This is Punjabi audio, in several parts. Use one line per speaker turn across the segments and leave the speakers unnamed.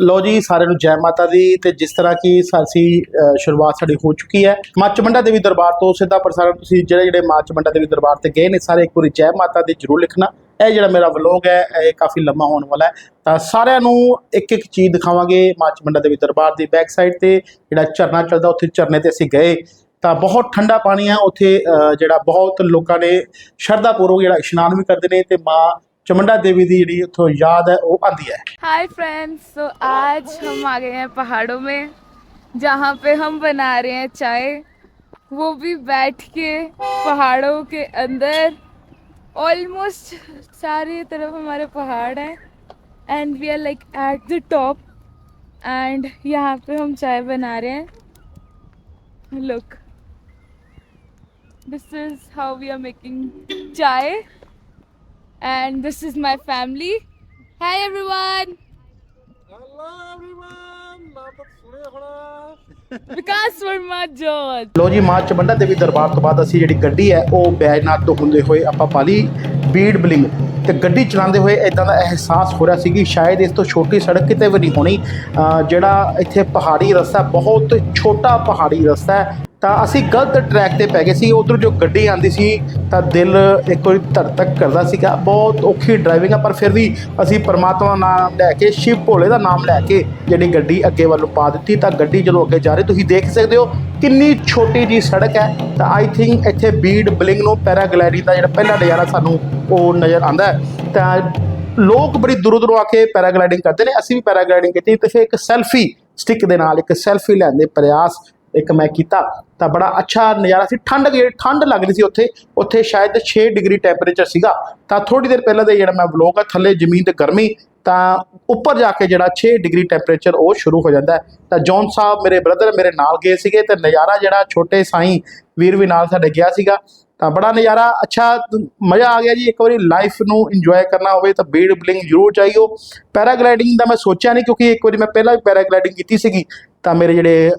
ਲੋ ਜੀ, ਸਾਰਿਆਂ ਨੂੰ ਜੈ ਮਾਤਾ ਦੀ ਤੇ ਜਿਸ ਤਰ੍ਹਾਂ ਕਿ ਸਾਸੀ ਸ਼ੁਰੂਆਤ ਸਾਡੀ ਹੋ ਚੁੱਕੀ ਹੈ। ਮੱਚਮੰਡਾ ਦੇਵੀ ਦਰਬਾਰ ਤੋਂ ਸਿੱਧਾ ਪ੍ਰਸਾਰਣ ਤੁਸੀਂ ਜਿਹੜੇ ਜਿਹੜੇ ਮੱਚਮੰਡਾ ਦੇਵੀ ਦਰਬਾਰ ਤੇ ਗਏ ਨੇ, ਸਾਰੇ ਇੱਕ ਵਾਰੀ ਜੈ ਮਾਤਾ ਦੀ ਜਰੂਰ ਲਿਖਣਾ। ਇਹ ਜਿਹੜਾ ਮੇਰਾ ਵਲੋਗ ਹੈ, ਇਹ ਕਾਫੀ ਲੰਮਾ ਹੋਣ ਵਾਲਾ ਹੈ। ਤਾਂ ਸਾਰਿਆਂ ਨੂੰ ਇੱਕ ਇੱਕ ਚੀਜ਼ ਦਿਖਾਵਾਂਗੇ ਮੱਚਮੰਡਾ ਦੇਵੀ ਦਰਬਾਰ ਦੀ ਬੈਕ ਸਾਈਡ ਤੇ, ਜਿਹੜਾ ਝਰਨਾ ਚੱਲਦਾ ਉੱਥੇ ਝਰਨੇ ਤੇ ਅਸੀਂ ਗਏ। ਤਾਂ ਬਹੁਤ ਠੰਡਾ ਪਾਣੀ ਆ ਉੱਥੇ ਜਿਹੜਾ ਬਹੁਤ ਲੋਕਾਂ ਨੇ ਸ਼ਰਧਾ ਪੂਰਵਕ ਜਿਹੜਾ ਇਸ਼ਨਾਨ ਵੀ ਕਰਦੇ ਨੇ ਤੇ ਮਾਂ चमुंडा देवी की जी उतो याद है वो आती है
हाय फ्रेंड्स तो आज हम आ गए हैं पहाड़ों में जहाँ पे हम बना रहे हैं चाय वो भी बैठ के पहाड़ों के अंदर ऑलमोस्ट सारी तरफ हमारे पहाड़ हैं and we are like at the top and यहाँ पे हम चाय बना रहे हैं look this is how we are making chai and this is my family. Hi, everyone. Vikas Verma ਜੋਤ
ਲੋ ਜੀ, ਮਾਂ ਚਮੰਡਾ ਦੇਵੀ ਦਰਬਾਰ ਤੋਂ ਬਾਅਦ ਅਸੀਂ ਜਿਹੜੀ ਗੱਡੀ ਹੈ, ਉਹ ਬੈਜਨਾਥ ਤੋਂ ਹੁੰਦੇ ਹੋਏ ਆਪਾਂ ਪਾਲੀ ਬੀੜ ਬਲਿੰਗ। ਤੇ ਗੱਡੀ ਚਲਾਉਂਦੇ ਹੋਏ ਇਦਾਂ ਦਾ ਅਹਿਸਾਸ ਹੋ ਰਿਹਾ ਸੀ ਕਿ ਸ਼ਾਇਦ ਇਸ ਤੋਂ ਛੋਟੀ ਸੜਕ ਕਿਤੇ ਵੀ ਨਹੀਂ ਹੋਣੀ। ਜਿਹੜਾ ਇੱਥੇ ਪਹਾੜੀ ਰਸਤਾ ਬਹੁਤ ਛੋਟਾ ਪਹਾੜੀ ਰਸਤਾ ਹੈ। ਤਾਂ ਅਸੀਂ ਗਲਤ ਟਰੈਕ ਤੇ ਪੈ ਗਏ ਸੀ। ਉਧਰ ਜੋ ਗੱਡੀ ਆਂਦੀ ਸੀ, ਤਾਂ ਦਿਲ ਇੱਕ ਵਾਰੀ ਧੜਤਕ ਕਰਦਾ ਸੀਗਾ। ਬਹੁਤ ਔਖੀ ਡਰਾਈਵਿੰਗ ਆ, ਪਰ ਫਿਰ ਵੀ ਅਸੀਂ ਪਰਮਾਤਮਾ ਦਾ ਨਾਮ ਲੈ ਕੇ, ਸ਼ਿਵ ਭੋਲੇ ਦਾ ਨਾਮ ਲੈ ਕੇ ਜਿਹੜੀ ਗੱਡੀ ਅੱਗੇ ਵੱਲ ਪਾ ਦਿੱਤੀ। ਤਾਂ ਗੱਡੀ ਜਦੋਂ ਅੱਗੇ ਜਾ ਰਹੀ, ਤੁਸੀਂ ਦੇਖ ਸਕਦੇ ਹੋ ਕਿੰਨੀ ਛੋਟੀ ਜੀ ਸੜਕ ਹੈ। ਤਾਂ ਆਈ ਥਿੰਕ ਇੱਥੇ ਬੀੜ ਬਲਿੰਗ ਨੂੰ ਪੈਰਾਗਲਾਈਡਿੰਗ ਦਾ ਜਿਹੜਾ ਪਹਿਲਾ ਨਜ਼ਾਰਾ ਸਾਨੂੰ ਉਹ ਨਜ਼ਰ ਆਂਦਾ ਹੈ। ਤਾਂ ਲੋਕ ਬੜੀ ਦੂਰੋਂ ਦੂਰੋਂ ਆ ਕੇ ਪੈਰਾਗਲਾਈਡਿੰਗ ਕਰਦੇ ਨੇ। ਅਸੀਂ ਵੀ ਪੈਰਾਗਲਾਈਡਿੰਗ ਕੀਤੀ ਤੇ ਫਿਰ ਇੱਕ ਸੈਲਫੀ ਸਟਿਕ ਦੇ ਨਾਲ, ਇੱਕ ਸੈਲਫੀ ਲੈਣ ਦੇ ਪ੍ਰਯਾਸ ਇੱਕ ਮੈਂ ਕੀਤਾ, ਤਾਂ ਬੜਾ ਅੱਛਾ ਨਜ਼ਾਰਾ ਸੀ। ਠੰਡ ਜਿਹੜੀ ਠੰਡ ਲੱਗ ਰਹੀ ਸੀ ਉੱਥੇ। ਉੱਥੇ ਸ਼ਾਇਦ 6 ਡਿਗਰੀ ਟੈਂਪਰੇਚਰ ਸੀਗਾ। ਤਾਂ ਥੋੜੀ ਦੇਰ ਪਹਿਲਾਂ ਦੇ ਜਿਹੜਾ ਮੈਂ ਵਲੋਗ ਆ, ਥੱਲੇ ਜ਼ਮੀਨ ਤੇ ਗਰਮੀ, ਤਾਂ ਉੱਪਰ ਜਾ ਕੇ ਜਿਹੜਾ 6 ਡਿਗਰੀ ਟੈਂਪਰੇਚਰ ਉਹ ਸ਼ੁਰੂ ਹੋ ਜਾਂਦਾ ਤਾਂ ਜੌਨ ਸਾਹਿਬ ਮੇਰੇ ਬ੍ਰਦਰ ਮੇਰੇ ਨਾਲ ਗਏ ਸੀਗੇ ਤੇ ਨਜ਼ਾਰਾ ਜਿਹੜਾ ਛੋਟੇ ਸਾਈਂ ਵੀਰ ਵੀ ਨਾਲ ਸਾਡੇ ਗਿਆ ਸੀਗਾ। ਤਾਂ ਬੜਾ ਨਜ਼ਾਰਾ, ਅੱਛਾ, ਮਜ਼ਾ ਆ ਗਿਆ ਜੀ, ਇੱਕ ਵਾਰੀ ਲਾਈਫ ਨੂੰ ਇੰਜੋਏ ਕਰਨਾ ਹੋਵੇ ਤਾਂ ਬੀੜ ਬਲਿੰਗ ਜ਼ਰੂਰ ਚਾਹੀਓ। ਪੈਰਾਗਲਾਈਡਿੰਗ ਦਾ ਮੈਂ ਸੋਚਿਆ ਨਹੀਂ ਕਿਉਂਕਿ ਇੱਕ ਵਾਰੀ ਮੈਂ ਪਹਿਲਾਂ ਵੀ ਪੈਰਾਗਲਾਈਡਿੰਗ ਕੀਤੀ ਸੀਗੀ, ਤਾਂ ਮੇਰੇ ਜਿਹੜੇ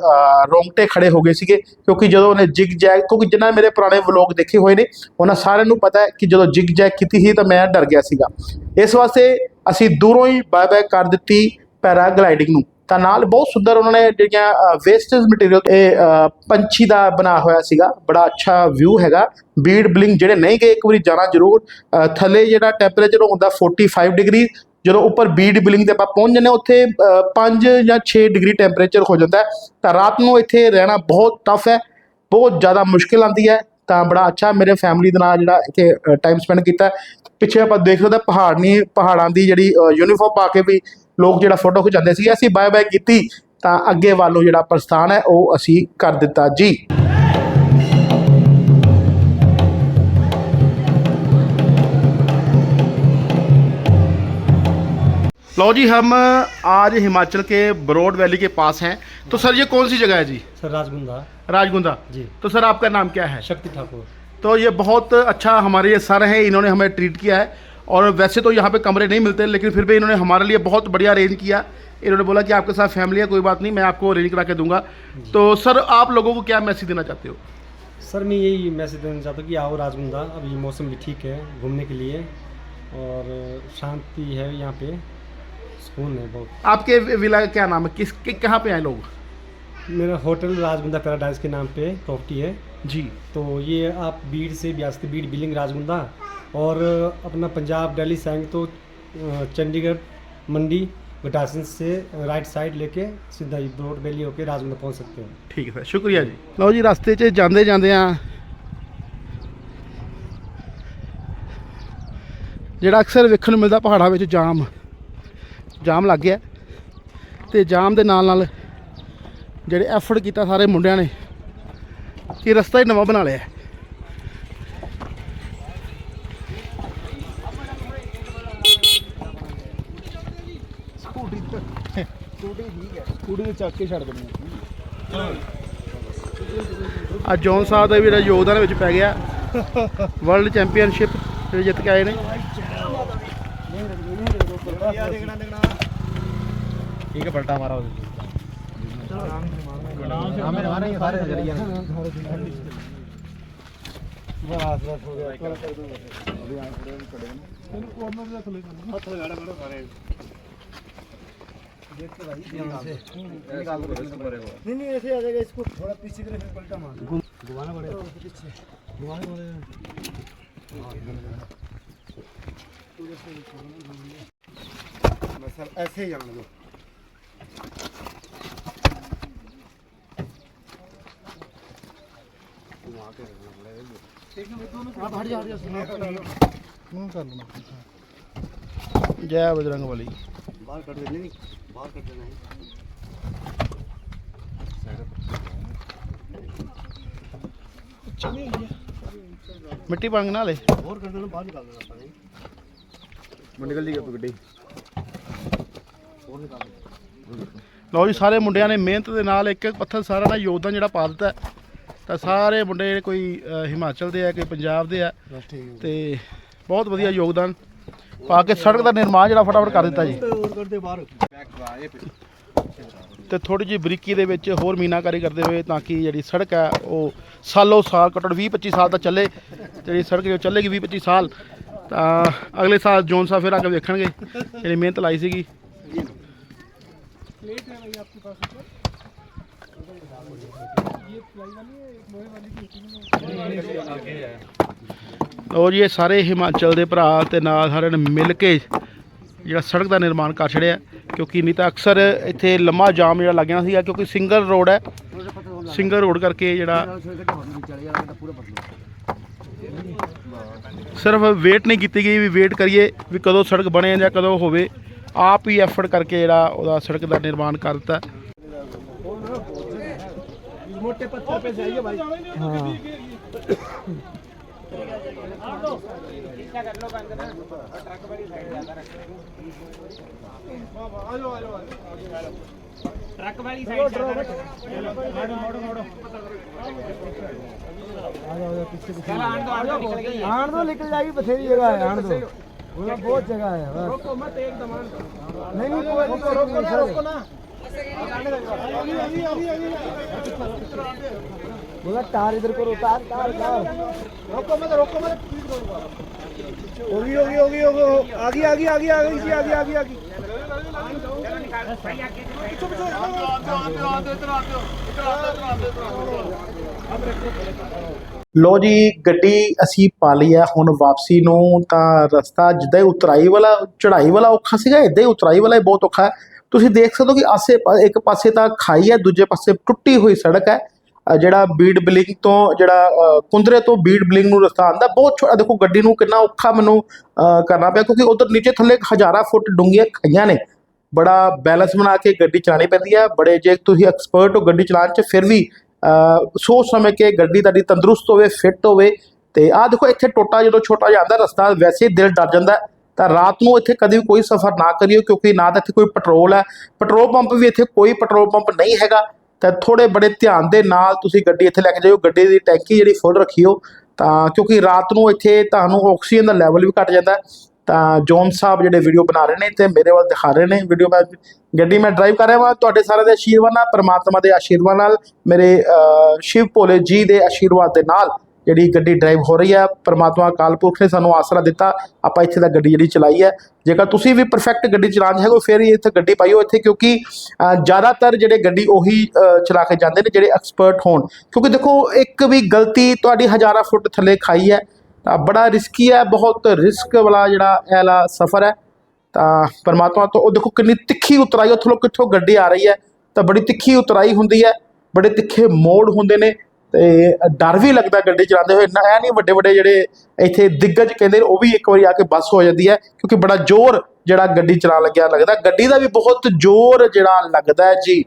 ਰੋਂਗਟੇ ਖੜੇ ਹੋ ਗਏ ਸੀਗੇ, ਕਿਉਂਕਿ ਜਦੋਂ ਉਹਨੇ ਜਿਗ ਜੈਗ ਕਿਉਂਕਿ ਜਿਨ੍ਹਾਂ ਮੇਰੇ ਪੁਰਾਣੇ ਵਲੌਗ ਦੇਖੇ ਹੋਏ ਨੇ, ਉਹਨਾਂ ਸਾਰਿਆਂ ਨੂੰ ਪਤਾ ਹੈ ਕਿ ਜਦੋਂ ਜਿਗ ਜੈਗ ਕੀਤੀ ਸੀ ਤਾਂ ਮੈਂ ਡਰ ਗਿਆ ਸੀਗਾ। ਇਸ ਵਾਸਤੇ ਅਸੀਂ ਦੂਰੋਂ ਹੀ ਬਾਏ ਬਾਏ ਕਰ ਦਿੱਤੀ ਪੈਰਾਗਲਾਈਡਿੰਗ ਨੂੰ। ਤਾਂ ਨਾਲ ਬਹੁਤ ਸੁੰਦਰ ਉਹਨਾਂ ਨੇ ਜਿਹੜੀਆਂ ਵੇਸਟੇਜ ਮਟੀਰੀਅਲ ਇਹ ਪੰਛੀ ਦਾ ਬਣਾ ਹੋਇਆ ਸੀਗਾ। ਬੜਾ ਅੱਛਾ ਵਿਊ ਹੈਗਾ। ਬੀੜ ਬਲਿੰਗ ਜਿਹੜੇ ਨਹੀਂ ਗਏ ਇੱਕ ਵਾਰੀ ਜਾਣਾ ਜ਼ਰੂਰ। ਥੱਲੇ ਜਿਹੜਾ ਟੈਂਪਰੇਚਰ ਹੁੰਦਾ 45 ਡਿਗਰੀ ਜਦੋਂ ਉੱਪਰ ਬੀੜ ਬਿਲਿੰਗ ਤੇ ਆਪਾਂ ਪਹੁੰਚ ਜਾਂਦੇ ਹਾਂ, ਉੱਥੇ 5 ਜਾਂ 6 ਡਿਗਰੀ ਟੈਂਪਰੇਚਰ ਹੋ ਜਾਂਦਾ ਤਾਂ ਰਾਤ ਨੂੰ ਇੱਥੇ ਰਹਿਣਾ ਬਹੁਤ ਟਫ ਹੈ ਬਹੁਤ ਜ਼ਿਆਦਾ ਮੁਸ਼ਕਿਲ ਆਉਂਦੀ ਹੈ। ਤਾਂ ਬੜਾ ਅੱਛਾ ਮੇਰੇ ਫੈਮਿਲੀ ਦੇ ਨਾਲ ਜਿਹੜਾ ਇੱਥੇ ਟਾਈਮ ਸਪੈਂਡ ਕੀਤਾ ਪਿੱਛੇ ਆਪਾਂ ਦੇਖ ਸਕਦੇ ਹਾਂ ਪਹਾੜ ਨਹੀਂ ਪਹਾੜਾਂ ਦੀ ਜਿਹੜੀ ਯੂਨੀਫਾਰਮ ਪਾ ਕੇ ਵੀ ਲੋਕ ਜਿਹੜਾ ਫੋਟੋ ਖਿਚਾਉਂਦੇ ਸੀ ਅਸੀਂ ਬਾਏ ਬਾਏ ਕੀਤੀ ਤਾਂ ਅੱਗੇ ਵੱਲ ਨੂੰ ਜਿਹੜਾ ਪ੍ਰਸਥਾਨ ਹੈ ਉਹ ਅਸੀਂ ਕਰ ਦਿੱਤਾ ਜੀ लो जी हम आज हिमाचल के ब्रॉड वैली के पास हैं तो सर ये कौन सी जगह है जी
सर राजगुंदा
राजगुंदा
जी
तो सर आपका नाम क्या है
शक्ति ठाकुर
तो ये बहुत अच्छा हमारे ये सर हैं इन्होंने हमें ट्रीट किया है और वैसे तो यहाँ पे कमरे नहीं मिलते लेकिन फिर भी इन्होंने हमारे लिए बहुत बढ़िया अरेंज किया। इन्होंने बोला कि आपके साथ फैमिली है कोई बात नहीं मैं आपको अरेंज करा के दूँगा। तो सर आप लोगों को क्या मैसेज देना चाहते हो?
सर मैं यही मैसेज देना चाहता हूँ कि आओ राजगुंदा अभी मौसम भी ठीक है घूमने के लिए और शांति है यहाँ पे सुकून है बहुत।
आपके विला का क्या नाम है? किस कहाँ पे आए लोग?
मेरा होटल राजगुंदा पैराडाइज के नाम पे प्रॉपर्टी है।
जी
तो ये आप बीड़ से भी आ सकते बीड़ बिलिंग राजगुंदा और अपना पंजाब दिल्ली से आएंगे तो अ, चंडीगढ़ मंडी गटासन से राइट साइड लेके सीधा ब्रॉड वैली होके राजगुंदा पहुँच सकते हैं
ਠੀਕ ਹੈ ਸਰ ਸ਼ੁਕਰੀਆ ਜੀ ਲਓ ਜੀ ਰਸਤੇ 'ਚ ਜਾਂਦੇ ਜਾਂਦੇ ਆ ਜਿਹੜਾ ਅਕਸਰ ਵੇਖਣ ਨੂੰ ਮਿਲਦਾ ਪਹਾੜਾਂ ਵਿੱਚ ਜਾਮ ਜਾਮ ਲੱਗ ਗਿਆ ਤੇ ਜਾਮ ਦੇ ਨਾਲ ਨਾਲ ਜਿਹੜੇ ਐਫਰਟ ਕੀਤਾ ਸਾਰੇ ਮੁੰਡਿਆਂ ਨੇ ਕਿ ਰਸਤਾ ਹੀ ਨਵਾਂ ਬਣਾ ਲਿਆ ਹੈ।
ਕੁੜੀ ਦੇ ਚੱਕ ਕੇ ਛੱਡ ਦਿੰਦੇ
ਅੱਜ ਜੌਨ ਸਾਹਿਬ ਦਾ ਵੀ ਜਿਹੜਾ ਯੋਗਦਾਨ ਵਿੱਚ ਪੈ ਗਿਆ। ਵਰਲਡ ਚੈਂਪੀਅਨਸ਼ਿਪ ਜਿਹੜੇ ਜਿੱਤ ਕੇ ਆਏ ਨੇ।
ਠੀਕ ਹੈ ਪਲਟਾ ਮਾਰਾ। हमें आ रही है सारे जल गया बस बस हो गया कर दो अभी आ खड़े हैं खड़े हैं इन कॉर्नर से चले जाना हाथ लगा बड़े सारे देख के भाई निकाल दो
नहीं नहीं ऐसे आ जाएगा इसको थोड़ा पीछे करके फिर पलटा मार घुमाना पड़ेगा पीछे घुमाना पड़ेगा बस ऐसे ही जाने दो
ਜੈ ਬਜਰੰਗ
ਵਾਲੀ ਬਾਹਰ ਕੱਢ ਦੇਣੀ ਨਹੀਂ ਬਾਹਰ ਕੱਢ ਦੇਣਾ
ਮਿੱਟੀ ਪੰਗ ਨਾਲੇ
ਹੋਰ ਕੱਢ ਦੇਣਾ ਬਾਹਰ ਨਿਕਾਲ ਦੇਣਾ ਆਪਾਂ ਨੇ
ਨਿਕਲ ਜੀ ਗੱਪ ਗੱਡੀ?
ਹੋਰ ਨਿਕਾਲ ਦੇਣਾ
ਲਓ ਜੀ ਸਾਰੇ ਮੁੰਡਿਆਂ ਨੇ ਮਿਹਨਤ ਦੇ ਨਾਲ ਇੱਕ ਇੱਕ ਪੱਥਰ ਸਾਰਾ ਦਾ ਯੋਗਦਾਨ ਜਿਹੜਾ ਪਾ ਦਿੱਤਾ ਹੈ। ਤਾਂ ਸਾਰੇ ਮੁੰਡੇ ਕੋਈ ਹਿਮਾਚਲ ਦੇ ਆ ਕੋਈ ਪੰਜਾਬ ਦੇ ਆ
ਹੈ
ਤੇ ਬਹੁਤ ਵਧੀਆ ਯੋਗਦਾਨ। ਪਾ ਕੇ ਸੜਕ ਦਾ ਨਿਰਮਾਣ ਜਿਹੜਾ ਫਟਾਫਟ ਕਰ ਦਿੱਤਾ ਜੀ।
ਹੋਰ ਕਰਦੇ
ਤੇ ਥੋੜੀ ਜਿਹੀ ਬਰੀਕੀ ਦੇ ਵਿੱਚ ਹੋਰ ਮੀਨਾਕਾਰੀ ਕਰਦੇ ਹੋਏ ਤਾਂ ਕਿ ਜਿਹੜੀ ਸੜਕ ਹੈ ਉਹ ਸਾਲੋ ਸਾਲ ਘੱਟੋ 20 25 ਸਾਲ ਤਾਂ ਚੱਲੇ। ਜਿਹੜੀ ਸੜਕ ਜੋ ਚੱਲੇਗੀ 20 25 ਸਾਲ ਤਾਂ ਅਗਲੇ ਸਾਲ ਜੋਨ ਸਾਹਿਬ ਫਿਰ ਆ ਕੇ ਵੇਖਣਗੇ। ਜਿਹੜੀ ਮਿਹਨਤ ਲਾਈ ਸੀਗੀ। ਲੇਟ ਹੈ ਭਾਈ ਆਪਕੇ ਪਾਸ ਲਓ ਜੀ, ਇਹ ਸਾਰੇ ਹਿਮਾਚਲ ਦੇ ਭਰਾ ਤੇ ਨਾਲ ਸਾਰਿਆਂ ਨੇ ਮਿਲ ਕੇ ਜਿਹੜਾ ਸੜਕ ਦਾ ਨਿਰਮਾਣ ਕਰ ਛੜਿਆ ਕਿਉਂਕਿ ਨਹੀਂ ਤਾਂ ਅਕਸਰ ਇੱਥੇ ਲੰਮਾ ਜਾਮ ਜਿਹੜਾ ਲੱਗ ਜਾਣਾ ਸੀਗਾ, ਕਿਉਂਕਿ ਸਿੰਗਲ ਰੋਡ ਹੈ। ਸਿੰਗਲ ਰੋਡ ਕਰਕੇ ਜਿਹੜਾ ਸਿਰਫ ਵੇਟ ਨਹੀਂ ਕੀਤੀ ਗਈ ਵੀ ਵੇਟ ਕਰੀਏ ਵੀ ਕਦੋਂ ਸੜਕ ਬਣੇ ਜਾਂ ਕਦੋਂ ਹੋਵੇ। ਆਪ ਹੀ ਐਫਰਟ ਕਰਕੇ ਜਿਹੜਾ ਉਹਦਾ ਸੜਕ ਦਾ ਨਿਰਮਾਣ ਕਰ ਦਿੱਤਾ।
मोटे पत्थर पे जाइए भाई। ट्रक आण दो, निकल जाएगी, बथेरी जगह है बहुत जगह है मत नहीं नहीं रोको ना रोको ना बोला तार इधर करो तार तार तार रोको मत रोको मत होगी होगी होगी होगी आगे आगे आगे आगे इसी आगे आगे आगे
ਲੋ ਜੀ ਗੱਡੀ ਅਸੀਂ ਪਾ ਲਈ ਹੈ ਹੁਣ ਵਾਪਸੀ ਨੂੰ ਤਾਂ ਰਸਤਾ ਜਿੱਦਾਂ ਹੀ ਉਤਰਾਈ ਵਾਲਾ ਚੜ੍ਹਾਈ ਵਾਲਾ ਔਖਾ ਸੀਗਾ ਇਦਾਂ ਹੀ ਉਤਰਾਈ ਵਾਲਾ ਹੀ ਬਹੁਤ ਔਖਾ ਹੈ ਤੁਸੀਂ ਦੇਖ ਸਕਦੇ ਹੋ ਕਿ ਆਸੇ ਪਾ- ਇੱਕ ਪਾਸੇ ਤਾਂ ਖਾਈ ਹੈ, ਦੂਜੇ ਪਾਸੇ ਟੁੱਟੀ ਹੋਈ ਸੜਕ ਹੈ। ਜਿਹੜਾ ਬੀੜ ਬਲਿੰਗ ਤੋਂ ਜਿਹੜਾ ਕੁੰਦਰੇ ਤੋਂ ਬੀੜ ਬਲਿੰਗ ਨੂੰ ਰਸਤਾ ਆਂਦਾ ਬਹੁਤ ਛੋਟਾ ਦੇਖੋ ਗੱਡੀ ਨੂੰ ਕਿੰਨਾ ਔਖਾ ਮੈਨੂੰ ਕਰਨਾ ਪਿਆ ਕਿਉਂਕਿ ਉਧਰ ਨੀਚੇ ਥੱਲੇ ਹਜ਼ਾਰਾਂ ਫੁੱਟ ਡੂੰਘੀਆਂ ਖਾਈਆਂ ਨੇ। ਬੜਾ ਬੈਲੈਂਸ ਬਣਾ ਕੇ ਗੱਡੀ ਚਲਾਣੀ ਪੈਂਦੀ ਹੈ। ਬੜੇ ਜੇ ਤੁਸੀਂ ਐਕਸਪਰਟ ਹੋ ਗੱਡੀ ਚਲਾਉਣ 'ਚ, ਫਿਰ ਵੀ ਸੋਚ ਸਮਝ ਕੇ ਗੱਡੀ ਤੁਹਾਡੀ ਤੰਦਰੁਸਤ ਹੋਵੇ ਫਿੱਟ ਹੋਵੇ। ਤੇ ਆਹ ਦੇਖੋ ਇੱਥੇ ਟੋਟਾ ਜਦੋਂ ਛੋਟਾ ਜਿਹਾ ਆਉਂਦਾ, ਰਸਤਾ ਵੈਸੇ ਹੀ ਦਿਲ ਡਰ ਜਾਂਦਾ। ਤਾਂ ਰਾਤ ਨੂੰ ਇੱਥੇ ਕਦੇ ਵੀ ਕੋਈ ਸਫ਼ਰ ਨਾ ਕਰਿਓ, ਕਿਉਂਕਿ ਨਾ ਤਾਂ ਇੱਥੇ ਕੋਈ ਪੈਟਰੋਲ ਹੈ। ਪੈਟਰੋਲ ਪੰਪ ਵੀ ਇੱਥੇ ਕੋਈ ਪੈਟਰੋਲ ਪੰਪ ਨਹੀਂ ਹੈਗਾ। ਤਾਂ ਥੋੜੇ ਬੜੇ ਧਿਆਨ ਦੇ ਨਾਲ ਤੁਸੀਂ ਗੱਡੀ ਇੱਥੇ ਲੈ ਕੇ ਜਾਇਓ, ਗੱਡੀ ਦੀ ਟੈਂਕੀ ਜਿਹੜੀ ਫੁੱਲ ਰੱਖਿਓ। ਤਾਂ ਕਿਉਂਕਿ ਰਾਤ ਨੂੰ ਇੱਥੇ ਤੁਹਾਨੂੰ ਆਕਸੀਜਨ ਦਾ ਲੈਵਲ ਵੀ ਘਟ ਜਾਂਦਾ। ਤਾਂ ਜੋਨ ਸਾਹਿਬ ਜਿਹੜੇ ਵੀਡੀਓ ਬਣਾ ਰਹੇ ਨੇ, ਤੇ ਮੇਰੇ ਵੱਲ ਦਿਖਾ ਰਹੇ ਨੇ ਵੀਡੀਓ ਮੈਂ ਗੱਡੀ ਮੈਂ ਡਰਾਈਵ ਕਰ ਰਿਹਾ ਹਾਂ ਤੁਹਾਡੇ ਸਾਰਿਆਂ ਦੇ ਆਸ਼ੀਰਵਾਦ ਨਾਲ, ਪਰਮਾਤਮਾ ਦੇ ਆਸ਼ੀਰਵਾਦ ਨਾਲ, ਮੇਰੇ ਸ਼ਿਵ ਭੋਲੇ ਜੀ ਦੇ ਆਸ਼ੀਰਵਾਦ ਦੇ ਨਾਲ ਜਿਹੜੀ ਗੱਡੀ ਡਰਾਈਵ ਹੋ ਰਹੀ ਹੈ, ਪਰਮਾਤਮਾ ਅਕਾਲ ਪੁਰਖ ਨੇ ਸਾਨੂੰ ਆਸਰਾ ਦਿੱਤਾ, ਆਪਾਂ ਇੱਥੇ ਦਾ ਗੱਡੀ ਜਿਹੜੀ ਚਲਾਈ ਹੈ। ਜੇਕਰ ਤੁਸੀਂ ਵੀ ਪਰਫੈਕਟ ਗੱਡੀ ਚਲਾਉਣ ਹੈਗੋ ਫਿਰ ਹੀ ਇੱਥੇ ਗੱਡੀ ਪਾਈਓ ਇੱਥੇ, ਕਿਉਂਕਿ ਜ਼ਿਆਦਾਤਰ ਜਿਹੜੇ ਗੱਡੀ ਉਹੀ ਚਲਾ ਕੇ ਜਾਂਦੇ ਨੇ, ਜਿਹੜੇ ਐਕਸਪਰਟ ਹੋਣ। ਕਿਉਂਕਿ ਦੇਖੋ, ਇੱਕ ਵੀ ਗਲਤੀ ਤੁਹਾਡੀ ਹਜ਼ਾਰਾਂ ਫੁੱਟ ਥੱਲੇ ਖਾਈ ਹੈ, ਤਾਂ ਬੜਾ ਰਿਸਕੀ ਹੈ, ਬਹੁਤ ਰਿਸਕ ਵਾਲਾ ਜਿਹੜਾ ਇਹ ਵਾਲਾ ਸਫ਼ਰ ਹੈ। ਤਾਂ ਪਰਮਾਤਮਾ ਤੋਂ, ਉਹ ਦੇਖੋ ਕਿੰਨੀ ਤਿੱਖੀ ਉਤਰਾਈ, ਉੱਥੋਂ ਕਿੱਥੋਂ ਗੱਡੀ ਆ ਰਹੀ ਹੈ, ਤਾਂ ਬੜੀ ਤਿੱਖੀ ਉਤਰਾਈ ਹੁੰਦੀ ਹੈ, ਬੜੇ ਤਿੱਖੇ ਮੋੜ ਹੁੰਦੇ ਨੇ। ਤੇ ਡਰ ਵੀ ਲੱਗਦਾ ਗੱਡੀ ਚਲਾਉਂਦੇ ਹੋਏ। ਨਾ ਇਹ ਨਹੀਂ ਵੱਡੇ ਵੱਡੇ ਜਿਹੜੇ ਇੱਥੇ ਦਿੱਗਜ ਕਹਿੰਦੇ ਨੇ, ਉਹ ਵੀ ਇੱਕ ਵਾਰੀ ਆ ਕੇ ਬੱਸ ਹੋ ਜਾਂਦੀ ਹੈ, ਕਿਉਂਕਿ ਬੜਾ ਜ਼ੋਰ ਜਿਹੜਾ ਗੱਡੀ ਚਲਾਉਣ ਲੱਗਿਆ ਲੱਗਦਾ। ਗੱਡੀ ਦਾ ਵੀ ਬਹੁਤ ਜ਼ੋਰ ਜਿਹੜਾ ਲੱਗਦਾ ਹੈ ਜੀ।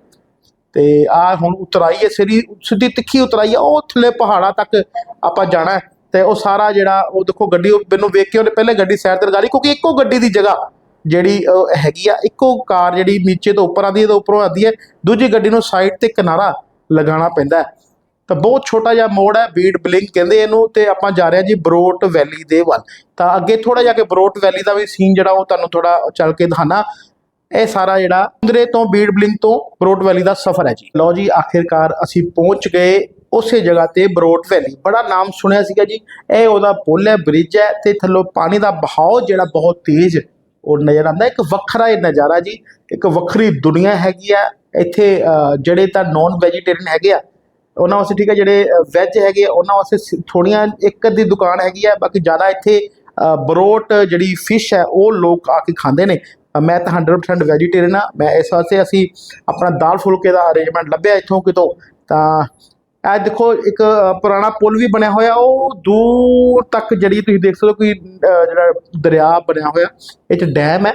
ਤੇ ਆ ਹੁਣ ਉਤਰਾਈ ਹੈ ਸਿੱਧੀ ਸਿੱਧੀ ਤਿੱਖੀ ਉਤਰਾਈ ਹੈ, ਉਹ ਥੱਲੇ ਪਹਾੜਾਂ ਤੱਕ ਆਪਾਂ ਜਾਣਾ ਤੇ ਉਹ ਸਾਰਾ ਜਿਹੜਾ, ਉਹ ਦੇਖੋ ਗੱਡੀ ਮੈਨੂੰ ਵੇਖ ਕੇ ਉਹਨੇ ਪਹਿਲੇ ਗੱਡੀ ਸਾਈਡ ਤੇ ਲਗਾ ਲਈ ਕਿਉਂਕਿ ਇੱਕੋ ਗੱਡੀ ਦੀ ਜਗ੍ਹਾ ਜਿਹੜੀ ਹੈਗੀ ਆ, ਇੱਕੋ ਕਾਰ ਜਿਹੜੀ ਨੀਚੇ ਤੋਂ ਉੱਪਰ ਆਉਂਦੀ ਹੈ ਤੇ ਉੱਪਰੋਂ ਆਉਂਦੀ ਹੈ। ਦੂਜੀ ਗੱਡੀ ਨੂੰ ਸਾਈਡ ਤੇ ਕਿਨਾਰਾ ਲਗਾਉਣਾ ਪੈਂਦਾ ਹੈ। ਤਾਂ ਬਹੁਤ ਛੋਟਾ ਜਿਹਾ ਮੋੜ ਹੈ ਬੀੜ ਬਲਿੰਕ ਕਹਿੰਦੇ ਇਹਨੂੰ, ਤੇ ਆਪਾਂ ਜਾ ਰਹੇ ਹਾਂ ਜੀ ਬਰੋਟ ਵੈਲੀ ਦੇ ਵੱਲ। ਤਾਂ ਅੱਗੇ ਥੋੜਾ ਜਾ ਕੇ ਬਰੋਟ ਵੈਲੀ ਦਾ ਵੀ ਸੀਨ ਜਿਹੜਾ ਉਹ ਤੁਹਾਨੂੰ ਥੋੜਾ ਚੱਲ ਕੇ ਦਿਖਾਣਾ ਇਹ ਸਾਰਾ ਜਿਹੜਾ ਅੰਦਰੇ ਤੋਂ ਬੀੜ ਬਲਿੰਗ ਤੋਂ ਬਰੋਟ ਵੈਲੀ ਦਾ ਸਫ਼ਰ ਹੈ ਜੀ। ਲਓ ਜੀ, ਆਖਿਰਕਾਰ ਅਸੀਂ ਪਹੁੰਚ ਗਏ ਉਸੇ ਜਗ੍ਹਾ ਤੇ ਬਰੋਟ ਵੈਲੀ। ਬੜਾ ਨਾਮ ਸੁਣਿਆ ਸੀਗਾ ਜੀ। ਇਹ ਉਹਦਾ ਪੁਲ ਹੈ ਬ੍ਰਿਜ ਹੈ ਤੇ ਥੱਲੋਂ ਪਾਣੀ ਦਾ ਬਹਾਓ ਜਿਹੜਾ ਬਹੁਤ ਤੇਜ਼ ਉਹ ਨਜ਼ਰ ਆਉਂਦਾ। ਇੱਕ ਵੱਖਰਾ ਇਹ ਨਜ਼ਾਰਾ ਜੀ। ਇੱਕ ਵੱਖਰੀ ਦੁਨੀਆ ਹੈਗੀ ਆ। ਇੱਥੇ ਜਿਹੜੇ ਤਾਂ ਨਾਨ ਵੈਜੀਟੇਰੀਅਨ ਹੈਗੇ ਆ ਉਹਨਾਂ ਵਾਸਤੇ ਠੀਕ ਹੈ ਜਿਹੜੇ ਵੈਜ ਹੈਗੇ ਆ, ਉਹਨਾਂ ਵਾਸਤੇ ਸ- ਥੋੜ੍ਹੀਆਂ ਇੱਕ ਅੱਧੀ ਦੁਕਾਨ ਹੈਗੀ ਹੈ ਬਾਕੀ ਜ਼ਿਆਦਾ ਇੱਥੇ ਬਰੋਟ ਜਿਹੜੀ ਫਿਸ਼ ਹੈ ਉਹ ਲੋਕ ਆ ਕੇ ਖਾਂਦੇ ਨੇ। ਮੈਂ ਤਾਂ 100% ਵੈਜੀਟੇਰੀਅਨ ਆ ਮੈਂ ਇਸ ਵਾਸਤੇ ਅਸੀਂ ਆਪਣਾ ਦਾਲ ਫੁਲਕੇ ਦਾ ਅਰੇਂਜਮੈਂਟ ਲੱਭਿਆ ਇੱਥੋਂ ਕਿਤੋਂ। ਤਾਂ ਇਹ ਦੇਖੋ ਇੱਕ ਪੁਰਾਣਾ ਪੁਲ ਵੀ ਬਣਿਆ ਹੋਇਆ ਉਹ ਦੂਰ ਤੱਕ ਜਿਹੜੀ ਤੁਸੀਂ ਦੇਖ ਸਕਦੇ ਹੋ ਕਿ ਜਿਹੜਾ ਦਰਿਆ ਬਣਿਆ ਹੋਇਆ ਇਹ ਚ ਡੈਮ ਹੈ।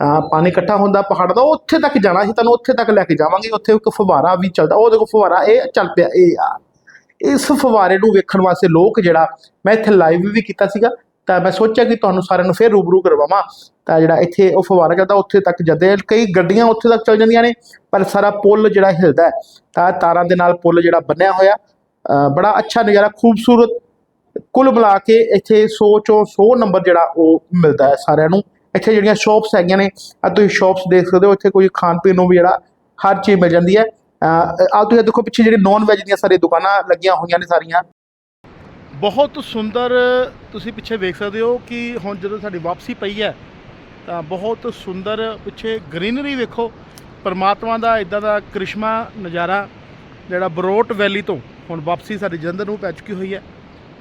ਤਾਂ ਪਾਣੀ ਇਕੱਠਾ ਹੁੰਦਾ ਪਹਾੜ ਦਾ, ਉੱਥੇ ਤੱਕ ਜਾਣਾ ਸੀ, ਤੁਹਾਨੂੰ ਉੱਥੇ ਤੱਕ ਲੈ ਕੇ ਜਾਵਾਂਗੇ, ਉੱਥੇ ਇੱਕ ਫੁਵਾਰਾ ਵੀ ਚੱਲਦਾ, ਉਹ ਦੇਖੋ ਫੁਵਾਰਾ ਇਹ ਚੱਲ ਪਿਆ, ਇਹ ਆ। ਇਸ ਫੁਵਾਰੇ ਨੂੰ ਵੇਖਣ ਵਾਸਤੇ ਲੋਕ ਜਿਹੜਾ, ਮੈਂ ਇੱਥੇ ਲਾਈਵ ਵੀ ਕੀਤਾ ਸੀਗਾ, ਤਾਂ ਮੈਂ ਸੋਚਿਆ ਕਿ ਤੁਹਾਨੂੰ ਸਾਰਿਆਂ ਨੂੰ ਫੇਰ ਰੂਬਰੂ ਕਰਵਾਵਾਂ। ਤਾਂ ਜਿਹੜਾ ਇੱਥੇ ਉਹ ਫੁਵਾਰਾ ਚੱਲਦਾ, ਉੱਥੇ ਤੱਕ ਜਾਂਦੇ ਕਈ ਗੱਡੀਆਂ ਉੱਥੇ ਤੱਕ ਚੱਲ ਜਾਂਦੀਆਂ ਨੇ, ਪਰ ਸਾਰਾ ਪੁਲ ਜਿਹੜਾ ਹਿਲਦਾ ਤਾਂ ਤਾਰਾਂ ਦੇ ਨਾਲ ਪੁਲ ਜਿਹੜਾ ਬੰਨਿਆ ਹੋਇਆ ਬੜਾ ਅੱਛਾ ਨਜ਼ਾਰਾ, ਖੂਬਸੂਰਤ, ਕੁੱਲ ਮਿਲਾ ਕੇ ਇੱਥੇ 100 ਚੋਂ 100 ਨੰਬਰ ਜਿਹੜਾ ਉਹ ਮਿਲਦਾ ਹੈ ਸਾਰਿਆਂ ਨੂੰ। ਇੱਥੇ ਜਿਹੜੀਆਂ ਸ਼ਾਪਸ ਹੈਗੀਆਂ ਨੇ ਆ ਤੁਸੀਂ ਸ਼ਾਪਸ ਦੇਖ ਸਕਦੇ ਹੋ, ਇੱਥੇ ਕੋਈ ਖਾਣ ਪੀਣ ਨੂੰ ਵੀ ਜਿਹੜਾ ਹਰ ਚੀਜ਼ ਮਿਲ ਜਾਂਦੀ ਹੈ। ਆ ਤੁਸੀਂ ਦੇਖੋ, ਪਿੱਛੇ ਜਿਹੜੀ ਨੌਨ ਵੈਜ ਦੀਆਂ ਸਾਰੀ ਦੁਕਾਨਾਂ ਲੱਗੀਆਂ ਹੋਈਆਂ ਨੇ ਸਾਰੀਆਂ। ਬਹੁਤ ਸੁੰਦਰ ਤੁਸੀਂ ਪਿੱਛੇ ਵੇਖ ਸਕਦੇ ਹੋ ਕਿ ਹੁਣ ਜਦੋਂ ਸਾਡੀ ਵਾਪਸੀ ਪਈ ਹੈ, ਤਾਂ ਬਹੁਤ ਸੁੰਦਰ ਪਿੱਛੇ ਗ੍ਰੀਨਰੀ ਵੇਖੋ, ਪਰਮਾਤਮਾ ਦਾ ਇਦਾਂ ਦਾ ਕ੍ਰਿਸ਼ਮਾ ਨਜ਼ਾਰਾ, ਜਿਹੜਾ ਬਰੋਟ ਵੈਲੀ ਤੋਂ ਹੁਣ ਵਾਪਸੀ ਸਾਡੀ ਜਲੰਧਰ ਨੂੰ ਪੈ ਚੁੱਕੀ ਹੋਈ ਹੈ।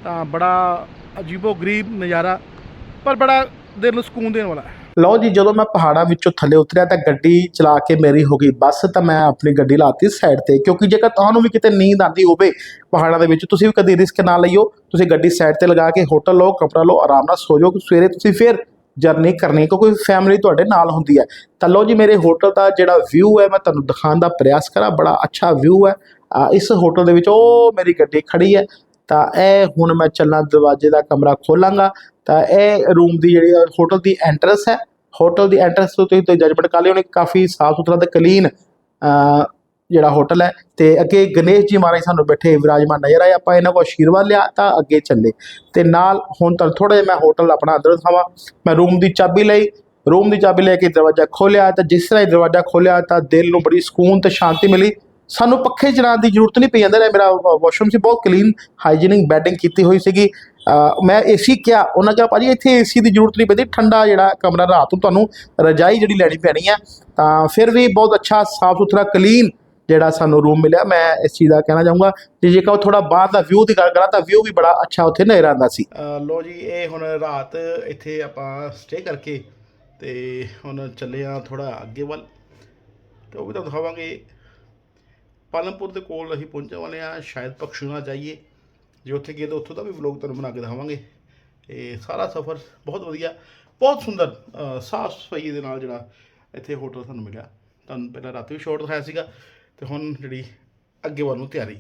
ਤਾਂ ਬੜਾ ਅਜੀਬੋ ਗਰੀਬ ਨਜ਼ਾਰਾ, ਪਰ ਬੜਾ ਦਿਲ ਨੂੰ ਸਕੂਨ ਦੇਣ ਵਾਲਾ ਹੈ। ਲਓ ਜੀ ਜਦੋਂ ਮੈਂ ਪਹਾੜਾਂ ਵਿੱਚੋਂ ਥੱਲੇ ਉਤਰਿਆ ਤਾਂ ਗੱਡੀ ਚਲਾ ਕੇ ਮੇਰੀ ਹੋ ਗਈ ਬੱਸ ਤਾਂ ਮੈਂ ਆਪਣੀ ਗੱਡੀ ਲਾਤੀ ਸਾਈਡ ਤੇ। ਕਿਉਂਕਿ ਜੇਕਰ ਤੁਹਾਨੂੰ ਵੀ ਕਿਤੇ ਨੀਂਦ ਆਉਂਦੀ ਹੋਵੇ ਪਹਾੜਾਂ ਦੇ ਵਿੱਚ ਤੁਸੀਂ ਵੀ ਕਦੀ ਰਿਸਕ ਨਾ ਲਈਓ। ਤੁਸੀਂ ਗੱਡੀ ਸਾਈਡ ਤੇ ਲਗਾ ਕੇ ਹੋਟਲ ਲਓ ਕਮਰਾ ਲਓ ਆਰਾਮ ਨਾਲ ਸੋ ਜਾਓ। ਸਵੇਰੇ ਤੁਸੀਂ ਫਿਰ ਜਰਨੀ ਕਰਨੀ ਕਿਉਂਕਿ ਫੈਮਿਲੀ ਤੁਹਾਡੇ ਨਾਲ ਹੁੰਦੀ ਹੈ। ਤਾਂ ਲਓ ਜੀ ਮੇਰੇ ਹੋਟਲ ਦਾ ਜਿਹੜਾ ਵਿਊ ਹੈ ਮੈਂ ਤੁਹਾਨੂੰ ਦਿਖਾਉਣ ਦਾ ਪ੍ਰਯਾਸ ਕਰਾਂ। ਬੜਾ ਅੱਛਾ ਵਿਊ ਹੈ। ਅ, ਇਸ ਹੋਟਲ ਦੇ ਵਿੱਚ ਉਹ ਮੇਰੀ ਗੱਡੀ ਖੜੀ ਹੈ। ਤਾਂ ਇਹ ਹੁਣ ਮੈਂ ਚੱਲਾਂ ਦਰਵਾਜ਼ੇ ਦਾ ਕਮਰਾ ਖੋਲਾਂਗਾ। ਤਾਂ ਇਹ ਰੂਮ ਦੀ ਜਿਹੜੀ ਹੋਟਲ ਦੀ ਐਂਟਰੈਂਸ ਹੈ। ਹੋਟਲ ਦੀ ਐਂਟਰੈਂਸ ਤੋਂ ਤੁਸੀਂ ਤੇ ਜਜਮੈਂਟ ਕਰ ਲਿਓ ਨੇ ਕਾਫੀ ਸਾਫ਼ ਸੁਥਰਾ ਤੇ ਕਲੀਨ ਜਿਹੜਾ ਹੋਟਲ ਹੈ। ਤੇ ਅੱਗੇ ਗਣੇਸ਼ ਜੀ ਮਹਾਰਾਜ ਸਾਨੂੰ ਬੈਠੇ, ਵਿਰਾਜਮਾਨ ਨਜ਼ਰ ਆਏ, ਆਪਾਂ ਇਹਨਾਂ ਕੋਲ ਆਸ਼ੀਰਵਾਦ ਲਿਆ, ਤਾਂ ਅੱਗੇ ਚੱਲੇ। ਤੇ ਨਾਲ ਹੁਣ ਤਾਂ ਥੋੜਾ ਜਿਹਾ ਮੈਂ ਹੋਟਲ ਆਪਣਾ ਅੰਦਰ ਦਿਖਾਵਾਂ। ਮੈਂ ਰੂਮ ਦੀ ਚਾਬੀ ਲਈ ਰੂਮ ਦੀ ਚਾਬੀ ਲੈ ਕੇ ਦਰਵਾਜ਼ਾ ਖੋਲਿਆ ਤਾਂ ਜਿਸ ਤਰ੍ਹਾਂ ਹੀ ਦਰਵਾਜ਼ਾ ਖੋਲਿਆ ਤਾਂ ਦਿਲ ਨੂੰ ਬੜੀ ਸਕੂਨ ਤੇ ਸ਼ਾਂਤੀ ਮਿਲੀ। ਸਾਨੂੰ ਪੱਖੇ ਚਲਾਉਣ ਦੀ ਜ਼ਰੂਰਤ ਨਹੀਂ ਪਈ, ਅੰਦਰ ਮੇਰਾ ਵਾਸ਼ਰੂਮ ਸੀ, ਬਹੁਤ ਕਲੀਨ ਹਾਈਜੀਨਿਕ ਬੈਡਿੰਗ ਕੀਤੀ ਹੋਈ ਸੀਗੀ। ਮੈਂ ਏਸੀ ਕਿਹਾ, ਉਹਨਾਂ ਕਿਹਾ, ਭਾਜੀ, ਇੱਥੇ ਏਸੀ ਦੀ ਜ਼ਰੂਰਤ ਨਹੀਂ ਪੈਂਦੀ, ਠੰਡਾ ਜਿਹੜਾ ਕਮਰਾ ਰਾਤ ਨੂੰ ਤੁਹਾਨੂੰ ਰਜਾਈ ਜਿਹੜੀ ਲੈਣੀ ਪੈਣੀ ਹੈ ਤਾਂ ਫਿਰ ਵੀ ਬਹੁਤ ਅੱਛਾ ਸਾਫ਼ ਸੁਥਰਾ ਕਲੀਨ ਜਿਹੜਾ ਸਾਨੂੰ ਰੂਮ ਮਿਲਿਆ। ਮੈਂ ਇਸ ਚੀਜ਼ ਦਾ ਕਹਿਣਾ ਚਾਹੂੰਗਾ, ਜੇ ਜੇਕਰ ਥੋੜਾ ਬਾਹਰ ਦਾ ਵਿਊ ਦੀ ਗੱਲ ਕਰਾਂ, ਤਾਂ ਵਿਊ ਵੀ ਬੜਾ ਅੱਛਾ ਉੱਥੇ ਨਜ਼ਰ ਆਉਂਦਾ ਸੀ। ਲੋ ਜੀ, ਇਹ ਹੁਣ ਰਾਤ ਇੱਥੇ ਆਪਾਂ ਸਟੇ ਕਰਕੇ ਤੇ ਹੁਣ ਚੱਲੇ ਆ ਥੋੜਾ ਅੱਗੇ ਵੱਲ। ਤੇ ਉਹ ਵੀ ਤੁਹਾਨੂੰ ਦਿਖਾਵਾਂਗੇ। ਪਾਲਮਪੁਰ ਦੇ ਕੋਲ ਅਸੀਂ ਪਹੁੰਚਣ ਵਾਲੇ ਆ ਸ਼ਾਇਦ ਪਖਸ਼ੂਨਾ ਜਾਈਏ। ਜੇ ਉੱਥੇ ਗਏ ਤਾਂ ਉੱਥੋਂ ਦਾ ਵੀ ਵਲੌਗ ਤੁਹਾਨੂੰ ਬਣਾ ਕੇ ਦਿਖਾਵਾਂਗੇ। ਇਹ ਸਾਰਾ ਸਫ਼ਰ ਬਹੁਤ ਵਧੀਆ, ਬਹੁਤ ਸੁੰਦਰ ਸਾਫ਼ ਸਫ਼ਾਈ ਦੇ ਨਾਲ ਜਿਹੜਾ ਇੱਥੇ ਹੋਟਲ ਸਾਨੂੰ ਮਿਲਿਆ। ਤੁਹਾਨੂੰ ਪਹਿਲਾਂ ਰਾਤੀ ਵੀ ਸ਼ੋਟ ਦਿਖਾਇਆ ਸੀਗਾ ਤੇ ਹੁਣ ਜਿਹੜੀ ਅੱਗੇ ਵੱਲ ਨੂੰ ਤਿਆਰੀ।